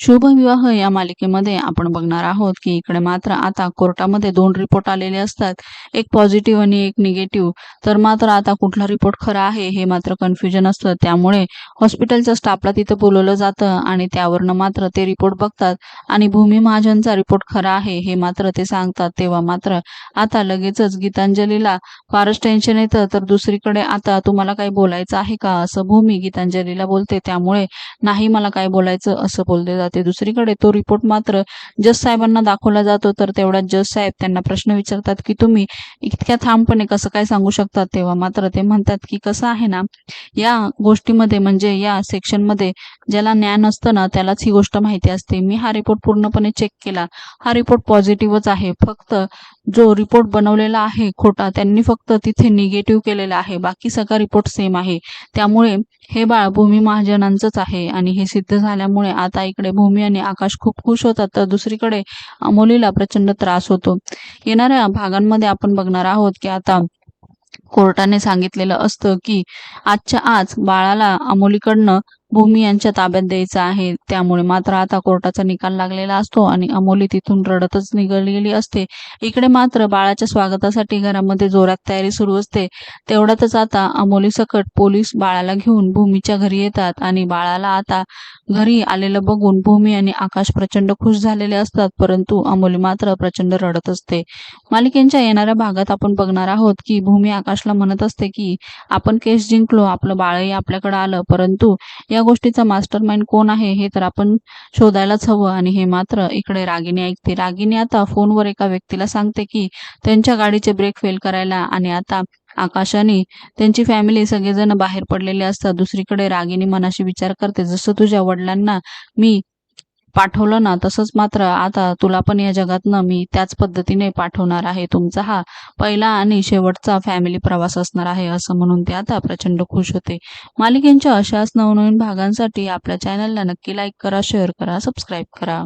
शुभ विवाह या मालिकेमध्ये आपण बघणार आहोत की इकडे मात्र आता कोर्टामध्ये दोन रिपोर्ट आलेले असतात. एक पॉझिटिव्ह आणि एक निगेटिव्ह तर मात्र आता कुठला रिपोर्ट खरा आहे हे मात्र कन्फ्युजन असतं. त्यामुळे हॉस्पिटलच्या स्टाफला तिथं बोलवलं जातं आणि त्यावरनं मात्र ते रिपोर्ट बघतात. आणि भूमी महाजनचा रिपोर्ट खरा आहे हे मात्र ते सांगतात. तेव्हा मात्र आता लगेचच गीतांजलीला फारच टेन्शन येतं. तर दुसरीकडे आता तुम्हाला काही बोलायचं आहे का? असं भूमी गीतांजलीला बोलते. त्यामुळे नाही मला काय बोलायचं असं बोलले जाते. दुसरीकडे तो रिपोर्ट मात्र जज साहेबांना दाखवला जातो. तर तेवढ्या जज साहेब त्यांना प्रश्न विचारतात की तुम्ही इतक्या ठामपणे कसं काय सांगू शकतात? तेव्हा मात्र ते म्हणतात की कसं आहे ना या गोष्टीमध्ये म्हणजे या सेक्शनमध्ये ज्याला ज्ञान असतं ना त्यालाच ही गोष्ट माहिती असते. मी हा रिपोर्ट पूर्णपणे चेक केला. हा रिपोर्ट पॉझिटिव्हच आहे. फक्त जो रिपोर्ट बनवलेला आहे खोटा त्यांनी फक्त तिथे निगेटिव्ह केलेला आहे. बाकी सगळा रिपोर्ट सेम आहे. त्यामुळे हे बाळ भूमी महाजनांचंच आहे आणि हे सिद्ध झाल्यामुळे आता इकडे भूमी आणि आकाश खूप खुश होतात तर दुसरीकडे अमोलीला प्रचंड त्रास होतो. येणाऱ्या भागांमध्ये आपण बघणार आहोत की आता कोर्टाने सांगितलेलं असतं की आजच्या आज बाळाला अमोलीकडनं भूमी यांच्या ताब्यात द्यायचा आहे. त्यामुळे मात्र आता कोर्टाचा निकाल लागलेला असतो आणि अमोली तिथून रडतच निघालेली असते. इकडे मात्र बाळाच्या स्वागतासाठी घरामध्ये जोरात तयारी सुरू असते. तेवढ्यातच आता अमोली सकट पोलीस बाळाला घेऊन भूमीच्या घरी येतात आणि बाळाला आता घरी आलेलं बघून भूमी आणि आकाश प्रचंड खुश झालेले असतात परंतु अमोली मात्र प्रचंड रडत असते. मालिकेच्या येणाऱ्या भागात आपण बघणार आहोत की भूमी आकाशला म्हणत असते की आपण केस जिंकलो आपलं बाळही आपल्याकडे आलं परंतु या गोष्टीचा मास्टर माइंड कोण आहे हे तर आपण शोधायलाच हवं. आणि हे मात्र इकडे रागिनी ऐकते. रागिनी आता फोनवर एका व्यक्तीला सांगते की त्यांच्या गाडीचे ब्रेक फेल करायला आणि आता आकाशाने त्यांची फॅमिली सगळेजण बाहेर पडलेले असतात. दुसरीकडे रागिनी मनाशी विचार करते. जसं तुझ्या वडिलांना मी पाठवलं ना तसंच मात्र आता तुला पण या जगातनं मी त्याच पद्धतीने पाठवणार आहे तुमचा हा पहिला आणि शेवटचा फॅमिली प्रवास असणार आहे असं म्हणून ते आता प्रचंड खुश होते. मालिकेंच्या अशाच नवनवीन भागांसाठी आपल्या चॅनलला नक्की लाईक करा शेअर करा सबस्क्राईब करा.